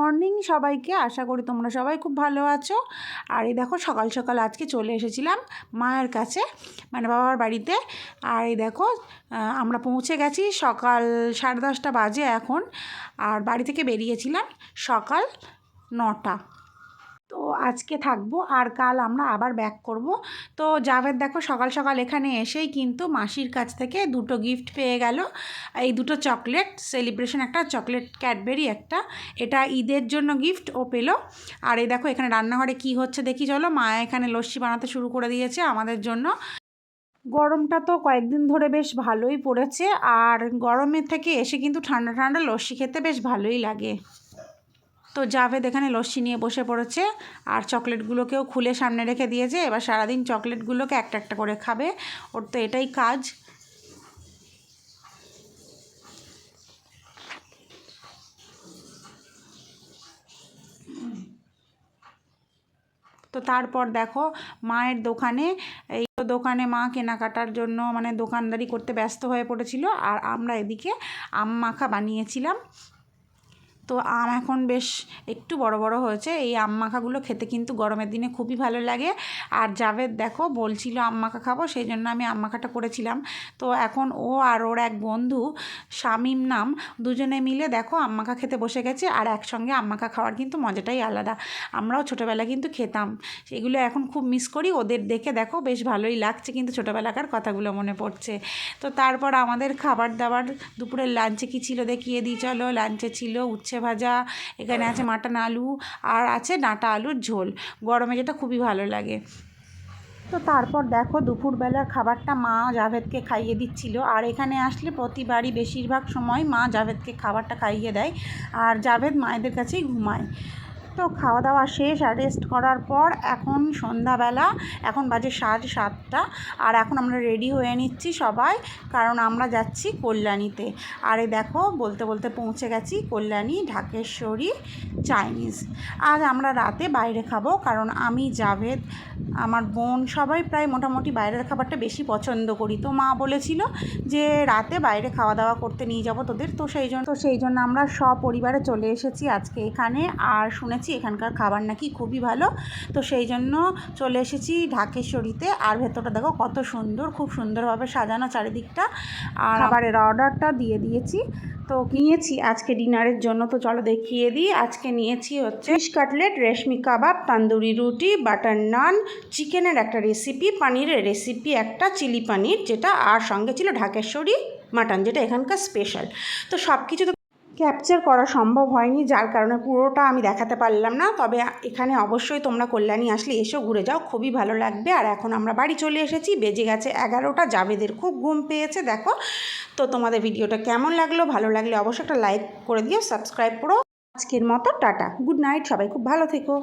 Morning সবাইকে। আশা করি তোমরা সবাই খুব ভালো আছো। আর এই দেখো, সকাল সকাল আজকে চলে এসেছিলাম মায়ের কাছে মানে বাবার বাড়িতে। আর এই দেখো আমরা পৌঁছে গেছি সকাল সাড়ে দশটা বাজে এখন। আর বাড়ি থেকে বেরিয়েছিলাম সকাল নটা। তো আজকে থাকব আর কাল আমরা আবার ব্যাক করব। তো জাভেদ দেখো সকাল সকাল এখানে এসেই কিন্তু মাসির কাছ থেকে দুটো গিফট পেয়ে গেল। এই দুটো চকলেট সেলিব্রেশন একটা চকলেট ক্যাডবেরি একটা। এটা ঈদের জন্য গিফট ও পেল। আর এই দেখো এখানে রান্নাঘরে কি হচ্ছে দেখি চলো। মা এখানে লস্যি বানাতে শুরু করে দিয়েছে আমাদের জন্য। গরমটা তো কয়েকদিন ধরে বেশ ভালোই পড়েছে। আর গরমের থেকে এসে কিন্তু ঠান্ডা ঠান্ডা লস্যি খেতে বেশ ভালোই লাগে। তো জাভেদ এখানে লস্যি নিয়ে বসে পড়েছে আর চকলেটগুলোকেও খুলে সামনে রেখে দিয়েছে। এবার সারাদিন চকলেটগুলোকে একটা একটা করে খাবে। ওর তো এটাই কাজ। তো তারপর দেখো মায়ের দোকানে, এই দোকানে মা কেনাকাটার জন্য মানে দোকানদারি করতে ব্যস্ত হয়ে পড়েছিল। আর আমরা এদিকে আম মাখা বানিয়েছিলাম। তো আম এখন বেশ একটু বড় বড় হয়েছে। এই আম মাখাগুলো খেতে কিন্তু গরমের দিনে খুবই ভালো লাগে। আর জাভেদ দেখো বলছিল আম মাখা খাব, সেই জন্য আমি আম মাখাটা করেছিলাম। তো এখন ও আর ওর এক বন্ধু, শামিম নাম, দুজনে মিলে দেখো আম মাখা খেতে বসে গেছে। আর একসঙ্গে আম মাখা খাওয়ার কিন্তু মজাটাই আলাদা। আমরাও ছোটোবেলা কিন্তু খেতাম। সেগুলো এখন খুব মিস করি। ওদের দেখে দেখো বেশ ভালোই লাগছে কিন্তু ছোটোবেলাকার কথাগুলো মনে পড়ছে। তো তারপর আমাদের খাবার দাবার, দুপুরের লাঞ্চে কী ছিল দেখিয়ে দিই, চলো লাঞ্চে ছিল উচ্ছে ভাজা, এখানে আছে মাটন আলু, আর আছে ডাঁটা আলুর ঝোল। গরমে যেটা খুবই ভালো লাগে। তো তারপর দেখো দুপুরবেলার খাবারটা মা জাভেদকে খাইয়ে দিচ্ছিল। আর এখানে আসলে প্রতিবারই বেশিরভাগ সময় মা জাভেদকে খাবারটা খাইয়ে দেয়। আর জাভেদ মায়েদের কাছেই ঘুমায়। তো খাওয়া দাওয়া শেষ, আর রেস্ট করার পর এখন সন্ধ্যাবেলা, এখন বাজে সাড়ে সাতটা, আর এখন আমরা রেডি হয়ে নিচ্ছি সবাই, কারণ আমরা যাচ্ছি কল্যাণীতে। আরে দেখো, বলতে বলতে পৌঁছে গেছি কল্যাণী, ঢাকেশ্বরী, চাইনিজ। আজ আমরা রাতে বাইরে খাব, কারণ আমি, জাভেদ, আমার বোন, সবাই প্রায় মোটামুটি বাইরের খাবারটা বেশি পছন্দ করি। তো মা বলেছিল যে, রাতে বাইরে খাওয়া দাওয়া করতে নিয়ে যাব তোদের। তো সেই জন্য, তো সেই জন্য আমরা সপরিবারে চলে এসেছি আজকে এখানে। আর শুনেছি এখানকার খাবার নাকি খুবই ভালো। তো সেই জন্য চলে এসেছি ঢাকেশ্বরীতে। আর ভেতরটা দেখো কত সুন্দর, খুব সুন্দরভাবে সাজানো চারিদিকটা। আর খাবারের অর্ডারটা দিয়ে দিয়েছি। তো নিয়েছি আজকে ডিনারের জন্য। তো চলো দেখিয়ে দিই। আজকে নিয়েছি হচ্ছে fish cutlet, reshmi kebab, tandoori roti, butter naan, চিকেনের একটা রেসিপি পানিরের রেসিপি একটা চিলি পানির, যেটা আর সঙ্গে ছিল ঢাকেশ্বরী মাটন, যেটা এখানকার স্পেশাল তো সব কিছু তো ক্যাপচার করা সম্ভব হয়নি, যার কারণে পুরোটা আমি দেখাতে পারলাম না। তবে এখানে অবশ্যই তোমরা কল্যাণী আসলে এসেও ঘুরে যাও, খুবই ভালো লাগবে। আর এখন আমরা বাড়ি চলে এসেছি, বেজে গেছে এগারোটা, জাবেদের খুব ঘুম পেয়েছে, দেখো। তো তোমাদের ভিডিওটা কেমন লাগল, ভালো লাগলে অবশ্যই একটা লাইক করে দিও সাবস্ক্রাইব করো। আজকের মতো, টাটা গুড নাইট সবাই খুব ভালো থেকো।